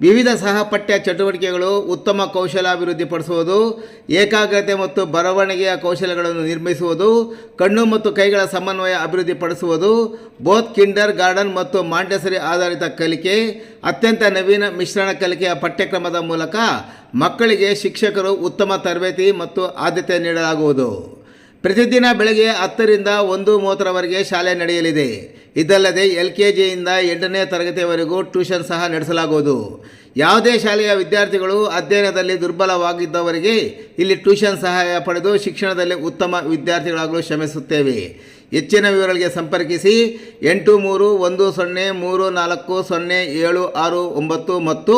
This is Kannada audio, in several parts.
ವಿವಿಧ ಸಹಪಠ್ಯ ಚಟುವಟಿಕೆಗಳು ಉತ್ತಮ ಕೌಶಲಾಭಿವೃದ್ಧಿಪಡಿಸುವುದು, ಏಕಾಗ್ರತೆ ಮತ್ತು ಬರವಣಿಗೆಯ ಕೌಶಲ್ಯಗಳನ್ನು ನಿರ್ಮಿಸುವುದು, ಕಣ್ಣು ಮತ್ತು ಕೈಗಳ ಸಮನ್ವಯ ಅಭಿವೃದ್ಧಿಪಡಿಸುವುದು, ಬೋತ್ ಕಿಂಡರ್ ಗಾರ್ಡನ್ ಮತ್ತು ಮಾಂಟೆಸರಿ ಆಧಾರಿತ ಕಲಿಕೆ, ಅತ್ಯಂತ ನವೀನ ಮಿಶ್ರಣ ಕಲಿಕೆಯ ಪಠ್ಯಕ್ರಮದ ಮೂಲಕ ಮಕ್ಕಳಿಗೆ ಶಿಕ್ಷಕರು ಉತ್ತಮ ತರಬೇತಿ ಮತ್ತು ಆದ್ಯತೆ ನೀಡಲಾಗುವುದು. ಪ್ರತಿದಿನ ಬೆಳಗ್ಗೆ ಹತ್ತರಿಂದ ಒಂದು ಮೂವತ್ತರವರೆಗೆ ಶಾಲೆ ನಡೆಯಲಿದೆ. ಇದಲ್ಲದೆ ಎಲ್ ಕೆ ಜಿಯಿಂದ ಎಂಟನೇ ತರಗತಿಯವರೆಗೂ ಟ್ಯೂಷನ್ ಸಹ ನಡೆಸಲಾಗುವುದು. ಯಾವುದೇ ಶಾಲೆಯ ವಿದ್ಯಾರ್ಥಿಗಳು ಅಧ್ಯಯನದಲ್ಲಿ ದುರ್ಬಲವಾಗಿದ್ದವರಿಗೆ ಇಲ್ಲಿ ಟ್ಯೂಷನ್ ಸಹಾಯ ಪಡೆದು ಶಿಕ್ಷಣದಲ್ಲಿ ಉತ್ತಮ ವಿದ್ಯಾರ್ಥಿಗಳಾಗಲು ಶ್ರಮಿಸುತ್ತೇವೆ. ಹೆಚ್ಚಿನ ವಿವರಗಳಿಗೆ ಸಂಪರ್ಕಿಸಿ ಎಂಟು ಮೂರು ಒಂದು ಸೊನ್ನೆ ಮೂರು ನಾಲ್ಕು ಸೊನ್ನೆ ಏಳು ಆರು ಒಂಬತ್ತು ಮತ್ತು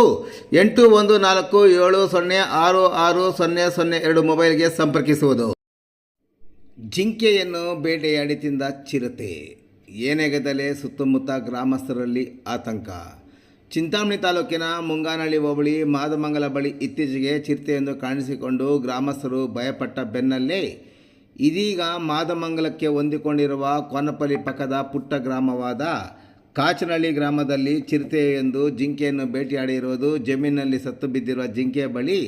ಎಂಟು ಒಂದು ನಾಲ್ಕು ಏಳು ಸೊನ್ನೆ ಆರು ಆರು ಸೊನ್ನೆ ಸೊನ್ನೆ ಎರಡು ಮೊಬೈಲ್ಗೆ ಸಂಪರ್ಕಿಸುವುದು. ಜಿಂಕೆಯನ್ನು ಬೇಟೆಯಾಡಿ ತಿಂದ ಚಿರತೆ. ಏನೆಗದಲೆ ಸುತ್ತಮುತ್ತ ಗ್ರಾಮಸ್ಥರಲ್ಲಿ ಆತಂಕ. ಚಿಂತಾಮಣಿ ತಾಲೂಕಿನ ಮುಂಗಾನಹಳ್ಳಿ ಹೋಬಳಿ ಮಾದಮಂಗಲ ಬಳಿ ಇತ್ತೀಚೆಗೆ ಚಿರತೆಯೊಂದು ಕಾಣಿಸಿಕೊಂಡು ಗ್ರಾಮಸ್ಥರು ಭಯಪಟ್ಟ ಬೆನ್ನಲ್ಲೇ ಇದೀಗ ಮಾದಮಂಗಲಕ್ಕೆ ಹೊಂದಿಕೊಂಡಿರುವ ಕೋನಪಲ್ಲಿ ಪಕ್ಕದ ಪುಟ್ಟ ಗ್ರಾಮವಾದ ಕಾಚನಹಳ್ಳಿ ಗ್ರಾಮದಲ್ಲಿ ಚಿರತೆಯೊಂದು ಜಿಂಕೆಯನ್ನು ಭೇಟಿಯಾಡಿರುವುದು ಜಮೀನಿನಲ್ಲಿ ಸತ್ತು ಬಿದ್ದಿರುವ ಜಿಂಕೆಯ ಬಳಿ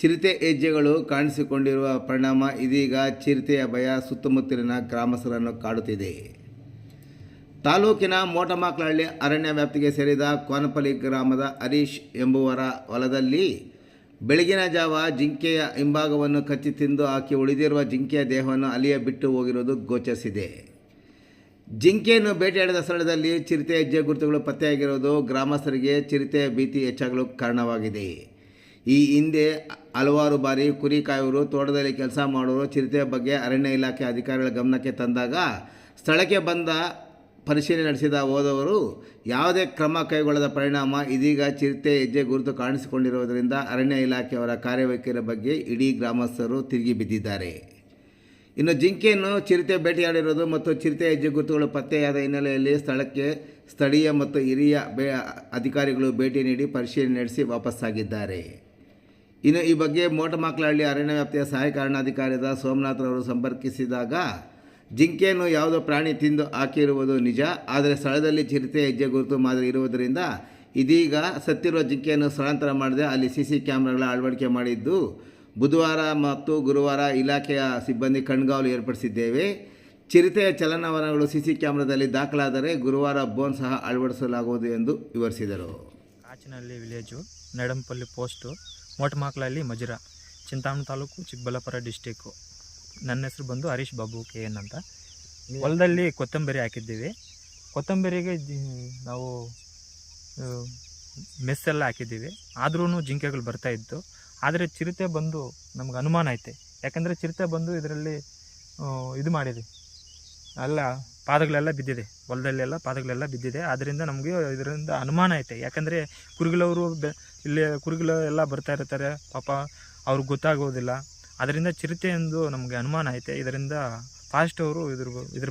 ಚಿರತೆ ಹೆಜ್ಜೆಗಳು ಕಾಣಿಸಿಕೊಂಡಿರುವ ಪರಿಣಾಮ ಇದೀಗ ಚಿರತೆಯ ಭಯ ಸುತ್ತಮುತ್ತಲಿನ ಗ್ರಾಮಸ್ಥರನ್ನು ಕಾಡುತ್ತಿದೆ. ತಾಲೂಕಿನ ಮೋಟಮಾಕ್ಲಹಳ್ಳಿ ಅರಣ್ಯ ವ್ಯಾಪ್ತಿಗೆ ಸೇರಿದ ಕೋನಪಲ್ಲಿ ಗ್ರಾಮದ ಹರೀಶ್ ಎಂಬುವರ ಹೊಲದಲ್ಲಿ ಬೆಳಗಿನ ಜಾವ ಜಿಂಕೆಯ ಹಿಂಭಾಗವನ್ನು ಕಚ್ಚಿ ತಿಂದು ಹಾಕಿ ಉಳಿದಿರುವ ಜಿಂಕೆಯ ದೇಹವನ್ನು ಅಲ್ಲಿಯೇ ಬಿಟ್ಟು ಹೋಗಿರುವುದು ಗೋಚರಿಸಿದೆ. ಜಿಂಕೆಯನ್ನು ಬೇಟೆಯಾಡಿದ ಸ್ಥಳದಲ್ಲಿ ಚಿರತೆ ಹೆಜ್ಜೆ ಗುರುತುಗಳು ಪತ್ತೆಯಾಗಿರುವುದು ಗ್ರಾಮಸ್ಥರಿಗೆ ಚಿರತೆಯ ಭೀತಿ ಹೆಚ್ಚಾಗಲು ಕಾರಣವಾಗಿದೆ. ಈ ಹಿಂದೆ ಹಲವಾರು ಬಾರಿ ಕುರಿ ಕಾಯುವರು ತೋಟದಲ್ಲಿ ಕೆಲಸ ಮಾಡುವರು ಚಿರತೆಯ ಬಗ್ಗೆ ಅರಣ್ಯ ಇಲಾಖೆ ಅಧಿಕಾರಿಗಳ ಗಮನಕ್ಕೆ ತಂದಾಗ ಸ್ಥಳಕ್ಕೆ ಬಂದ ಪರಿಶೀಲನೆ ನಡೆಸಿದ ಹೋದವರು ಯಾವುದೇ ಕ್ರಮ ಕೈಗೊಳ್ಳದ ಪರಿಣಾಮ ಇದೀಗ ಚಿರತೆ ಹೆಜ್ಜೆ ಗುರುತು ಕಾಣಿಸಿಕೊಂಡಿರುವುದರಿಂದ ಅರಣ್ಯ ಇಲಾಖೆಯವರ ಕಾರ್ಯವೈಖರಿ ಬಗ್ಗೆ ಇಡೀ ಗ್ರಾಮಸ್ಥರು ತಿರುಗಿ ಬಿದ್ದಿದ್ದಾರೆ. ಇನ್ನು ಜಿಂಕೆಯನ್ನು ಚಿರತೆ ಬೇಟೆಯಾಡಿರೋದು ಮತ್ತು ಚಿರತೆ ಹೆಜ್ಜೆ ಗುರುತುಗಳು ಪತ್ತೆಯಾದ ಹಿನ್ನೆಲೆಯಲ್ಲಿ ಸ್ಥಳಕ್ಕೆ ಸ್ಥಳೀಯ ಮತ್ತು ಹಿರಿಯ ಅಧಿಕಾರಿಗಳು ಭೇಟಿ ನೀಡಿ ಪರಿಶೀಲನೆ ನಡೆಸಿ ವಾಪಸ್ಸಾಗಿದ್ದಾರೆ. ಇನ್ನು ಈ ಬಗ್ಗೆ ಮೋಟಮಾಕ್ಲಹಳ್ಳಿ ಅರಣ್ಯ ವ್ಯಾಪ್ತಿಯ ಸಹಾಯಕ ಅರಣ್ಯಾಧಿಕಾರಿಯಾದ ಸೋಮನಾಥ್ರವರು ಸಂಪರ್ಕಿಸಿದಾಗ ಜಿಂಕೆಯನ್ನು ಯಾವುದೋ ಪ್ರಾಣಿ ತಿಂದು ಹಾಕಿರುವುದು ನಿಜ, ಆದರೆ ಸ್ಥಳದಲ್ಲಿ ಚಿರತೆ ಹೆಜ್ಜೆ ಗುರುತು ಮಾದರಿ ಇರುವುದರಿಂದ ಇದೀಗ ಸತ್ತಿರುವ ಜಿಂಕೆಯನ್ನು ಸ್ಥಳಾಂತರ ಮಾಡದೆ ಅಲ್ಲಿ ಸಿ ಸಿ ಕ್ಯಾಮ್ರಾಗಳ ಅಳವಡಿಕೆ ಮಾಡಿದ್ದು, ಬುಧವಾರ ಮತ್ತು ಗುರುವಾರ ಇಲಾಖೆಯ ಸಿಬ್ಬಂದಿ ಕಣ್ಗಾವಲು ಏರ್ಪಡಿಸಿದ್ದೇವೆ. ಚಿರತೆಯ ಚಲನವಲನಗಳು ಸಿ ಸಿ ಕ್ಯಾಮ್ರಾದಲ್ಲಿ ದಾಖಲಾದರೆ ಗುರುವಾರ ಬೋನ್ ಸಹ ಅಳವಡಿಸಲಾಗುವುದು ಎಂದು ವಿವರಿಸಿದರು. ಕಾಚಿನಹಳ್ಳಿ ವಿಲೇಜು, ನಡಂಪಲ್ಲಿ ಪೋಸ್ಟು, ಮೋಟಮಾಕ್ಲಹಳ್ಳಿ ಮಜುರ, ಚಿಂತಾಮಣಿ ತಾಲೂಕು ಚಿಕ್ಕಬಳ್ಳಾಪುರ ಡಿಸ್ಟಿಕ್ಕು. ನನ್ನ ಹೆಸರು ಬಂದು ಹರೀಶ್ ಬಾಬು ಕೆ ಎನ್ ಅಂತ. ಹೊಲದಲ್ಲಿ ಕೊತ್ತಂಬರಿ ಹಾಕಿದ್ದೀವಿ. ಕೊತ್ತಂಬರಿಗೆ ನಾವು ಮೆಸ್ಸೆಲ್ಲ ಹಾಕಿದ್ದೀವಿ. ಆದ್ರೂ ಜಿಂಕೆಗಳು ಬರ್ತಾ ಇತ್ತು. ಆದರೆ ಚಿರತೆ ಬಂದು ನಮ್ಗೆ ಅನುಮಾನ ಐತೆ. ಯಾಕಂದರೆ ಚಿರತೆ ಬಂದು ಇದರಲ್ಲಿ ಇದು ಮಾಡಿದೆ. ಅಲ್ಲ ಪಾದಗಳೆಲ್ಲ ಬಿದ್ದಿದೆ. ಹೊಲದಲ್ಲೆಲ್ಲ ಪಾದಗಳೆಲ್ಲ ಬಿದ್ದಿದೆ. ಆದ್ದರಿಂದ ನಮಗೆ ಇದರಿಂದ ಅನುಮಾನ ಐತೆ. ಯಾಕಂದರೆ ಕುರುಗಳವರು ಬೆ ಇಲ್ಲಿ ಕುರುಗಳು ಎಲ್ಲ ಬರ್ತಾ ಇರ್ತಾರೆ. ಪಾಪ ಅವ್ರಿಗೆ ಗೊತ್ತಾಗೋದಿಲ್ಲ. ಅದರಿಂದ ಚಿರತೆ ಎಂದು ನಮಗೆ ಅನುಮಾನ ಐತೆ. ಇದರಿಂದ ಫಾಸ್ಟ್ ಅವರು ಇದ್ರ ಇದ್ರ